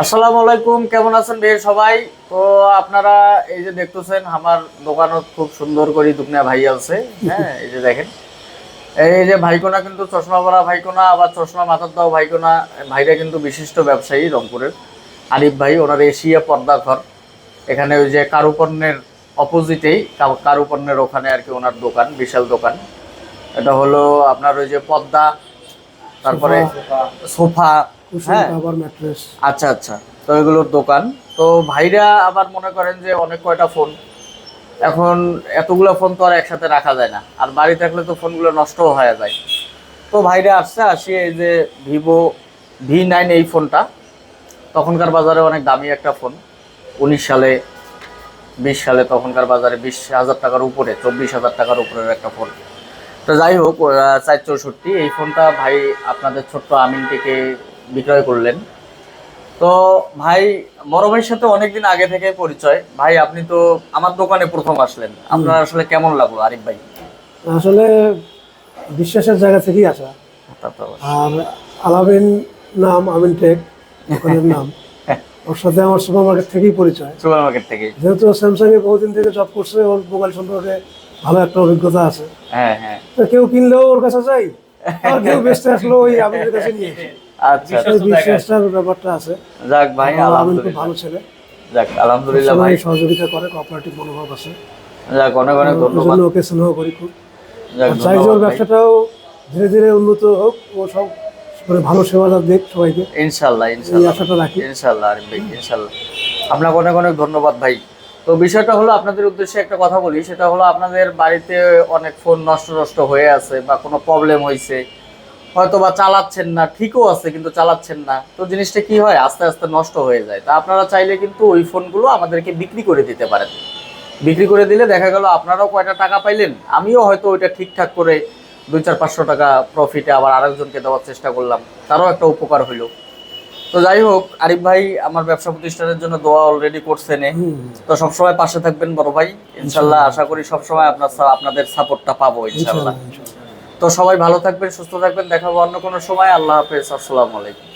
আসসালামু আলাইকুম কেমন আছেন বে সবাই? তো আপনারা এই যে দেখতেছেন আমার দোকানও খুব সুন্দর করে দুকনা ভাই আছে হ্যাঁ এই যে দেখেন। এই যে ভাইকোনা কিন্তু চশমা পরা ভাইকোনা আবার চশমা মাথার দাও ভাইকোনা। ভাইরা কিন্তু বিশিষ্ট ব্যবসায়ী রংপুরের। আরিফ ভাই ওনার এশিয়া পর্দা ঘর। এখানে ওই যে কারুপণ্যের অপোজিটেই কারুপণ্যের ওখানে আর কি ওনার দোকান বিশাল দোকান। এটা হলো আপনার ওই যে পর্দা তারপরে সোফা হ্যাঁ। আচ্ছা আচ্ছা। তো এগুলোর দোকান। তো ভাইরা আবার মনে করেন যে অনেক কয়টা ফোন। এখন এতগুলো ফোন তো আর একসাথে রাখা যায় না। আর বাড়ি থাকলে তো ফোনগুলো নষ্টও হয়ে যায়। তো ভাইরা আসছে আসি এই যে ভিভো ভি নাইন এই ফোনটা। তখনকার বাজারে অনেক দামি একটা ফোন। উনিশ সালে বিশ সালে তখনকার বাজারে বিশ হাজার টাকার উপরে চব্বিশ হাজার টাকার উপরের একটা ফোন। তো যাই হোক চার চৌষট্টি। এই ফোনটা ভাই আপনাদের ছোট্ট আমিনটিকে বিক্রয় করলেন। তো ভাই বড় ভাইয়ের সাথে অনেকদিন আগে থেকে পরিচয়। ভাই আপনি তো আমার দোকানে প্রথম আসলেন। আপনার আসলে কেমন লাগল আরিফ ভাই? আসলে বিশ্বাসের জায়গা থেকেই আসা। আর আলামিন নাম আমিন টেক দোকানের নাম। ওর সাথে আমার সুপার মার্কেট থেকেই পরিচয়। সুপার মার্কেট থেকে। যেহেতু স্যামসাং এ বহুদিন থেকে জব করছে ওর মোবাইল সম্পর্কে ভালো একটা অভিজ্ঞতা আছে। হ্যাঁ হ্যাঁ। তো কেউ কিনলেও ওর কাছে যাই। আর কেউ বেচতে আসলো ওই আমিনের কাছে নিয়ে। আচ্ছা বিশ্বাসটার ব্যাপারটা আছে। যাক ভাই আলহামদুলিল্লাহ। ভালো ছেলে। যাক আলহামদুলিল্লাহ ভাই। সহযোগিতা করে কোঅপারেটিভ মনোভাব আছে। যাক অনেক অনেক ধন্যবাদ। ওকে স্নেহ করি খুব। যাক আর চাই যে ওর ব্যবসাটাও ধীরে ধীরে উন্নত হোক ও সব মানে ভালো সেবা দেখ সবাইকে। ইনশাল্লাহ ইনশাল্লাহ। আশাটা রাখি। ইনশাল্লাহ আরিফ ভাই ইনশাল্লাহ। আপনাকে অনেক অনেক ধন্যবাদ ভাই। তো বিষয়টা হলো আপনাদের উদ্দেশ্যে একটা কথা বলি সেটা হলো আপনাদের বাড়িতে অনেক ফোন নষ্ট নষ্ট হয়ে আছে বা কোনো প্রবলেম হয়েছে হয়তো বা চালাচ্ছেন না ঠিকও আছে কিন্তু চালাচ্ছেন না। তো জিনিসটা কি হয়? আস্তে আস্তে নষ্ট হয়ে যায়। তা আপনারা চাইলে কিন্তু ওই ফোনগুলো আমাদেরকে বিক্রি করে দিতে পারেন। বিক্রি করে দিলে দেখা গেল আপনারাও কয়টা টাকা পাইলেন। আমিও হয়তো ওইটা ঠিকঠাক করে দুই চার পাঁচশো টাকা প্রফিটে আবার আরেকজনকে দেওয়ার চেষ্টা করলাম। তারও একটা উপকার হইল। তো যাই হোক আরিফ ভাই আমার ব্যবসা প্রতিষ্ঠানের জন্য দোয়া অলরেডি করছেন। তো সবসময় পাশে থাকবেন বড় ভাই। ইনশাল্লাহ আশা করি সবসময় আপনার আপনাদের সাপোর্টটা পাবো ইনশাল্লাহ। তো সবাই ভালো থাকবেন সুস্থ থাকবেন। দেখাবো অন্য কোনো সময়। আল্লাহ হাফেজ। আসসালামু আলাইকুম।